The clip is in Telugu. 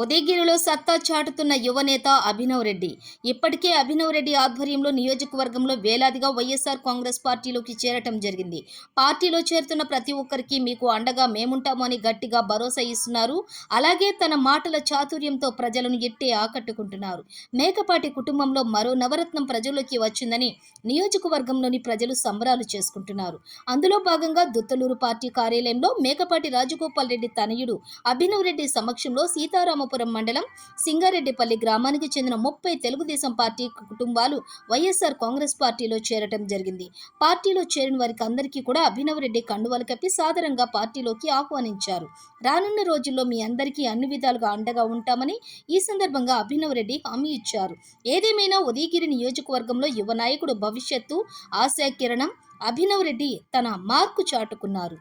ఉదయగిరిలో సత్తా చాటుతున్న యువనేత అభినవ్ రెడ్డి. ఇప్పటికే అభినవ్ రెడ్డి ఆధ్వర్యంలో నియోజకవర్గంలో వేలాదిగా వైఎస్ఆర్ కాంగ్రెస్ పార్టీలోకి చేరటం జరిగింది. పార్టీలో చేరుతున్న ప్రతి ఒక్కరికి మీకు అండగా మేముంటామని గట్టిగా భరోసా ఇస్తున్నారు. అలాగే తన మాటల చాతుర్యంతో ప్రజలను ఎట్టే ఆకట్టుకుంటున్నారు. మేకపాటి కుటుంబంలో మరో నవరత్నం ప్రజల్లోకి వచ్చిందని నియోజకవర్గంలోని ప్రజలు సంబరాలు చేసుకుంటున్నారు. అందులో భాగంగా దుత్తలూరు పార్టీ కార్యాలయంలో మేకపాటి రాజగోపాల్ రెడ్డి తనయుడు అభినవ్ రెడ్డి సమక్షంలో సీతారామ సీతారామపురం మండలం సింగారెడ్డిపల్లి గ్రామానికి చెందిన ముప్పై తెలుగుదేశం పార్టీ కుటుంబాలు వైఎస్ఆర్ కాంగ్రెస్ పార్టీలో చేరటం జరిగింది. పార్టీలో చేరిన వారికి అందరికీ కూడా అభినవరెడ్డి కండువాలు కప్పి సాధారణంగా పార్టీలోకి ఆహ్వానించారు. రానున్న రోజుల్లో మీ అందరికీ అన్ని విధాలుగా అండగా ఉంటామని ఈ సందర్భంగా అభినవరెడ్డి హామీ ఇచ్చారు. ఏదేమైనా ఉదయగిరి నియోజకవర్గంలో యువ నాయకుడు భవిష్యత్తు ఆశాకిరణం అభినవ్ రెడ్డి తన మార్కు చాటుకున్నారు.